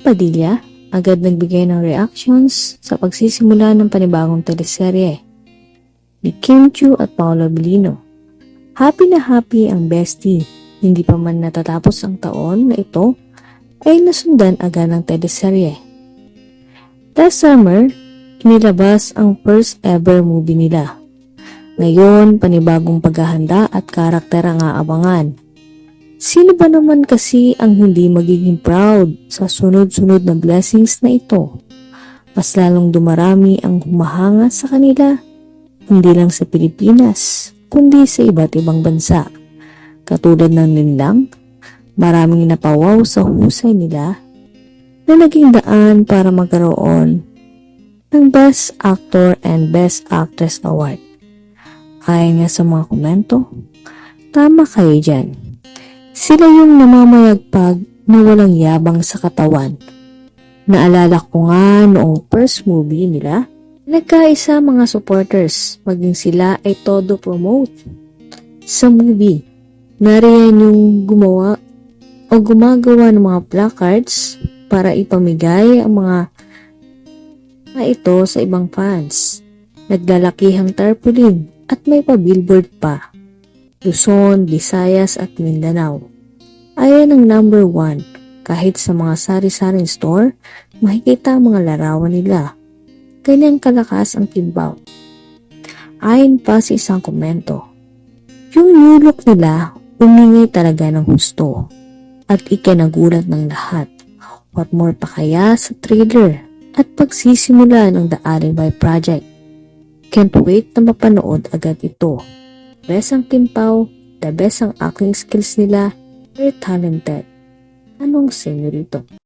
Padilla agad nagbigay ng reactions sa pagsisimula ng panibagong teleserye ni Kim Chu at Paolo Belino. Happy na happy ang bestie. Hindi pa man natatapos ang taon na ito ay nasundan agad ng teleserye. Last summer, inilabas ang first ever movie nila. Ngayon, panibagong paghahanda at karakter ang aabangan. Sino ba naman kasi ang hindi magiging proud sa sunod-sunod na blessings na ito? Mas lalong dumarami ang humahanga sa kanila, hindi lang sa Pilipinas, kundi sa iba't ibang bansa. Katulad ng Linlang, maraming napawaw sa husay nila na naging daan para magkaroon ng Best Actor and Best Actress Award. Ayon nga sa mga komento, tama kayo dyan. Sila yung namamayagpag na walang yabang sa katawan. Naalala ko nga noong first movie nila, nagkaisa mga supporters, maging sila ay todo promote. Sa movie, nariyan yung gumawa o gumagawa ng mga placards para ipamigay ang mga na ito sa ibang fans. Naglalakihang tarpaulin at may pa-billboard pa. Luzon, Visayas at Mindanao. Ayan ang number one. Kahit sa mga sari-saring store, makikita ang mga larawan nila. Ganyang kalakas ang timbaw. Ayon pa sa isang komento, yung nulok nila umingay talaga ng husto at ikinagulat ng lahat. What more pa kaya sa trailer at pagsisimula ng The Alibay Project. Can't wait na mapanood agad ito. Best ang timpaw, the best ang acting skills nila, very talented. Anong senyorito?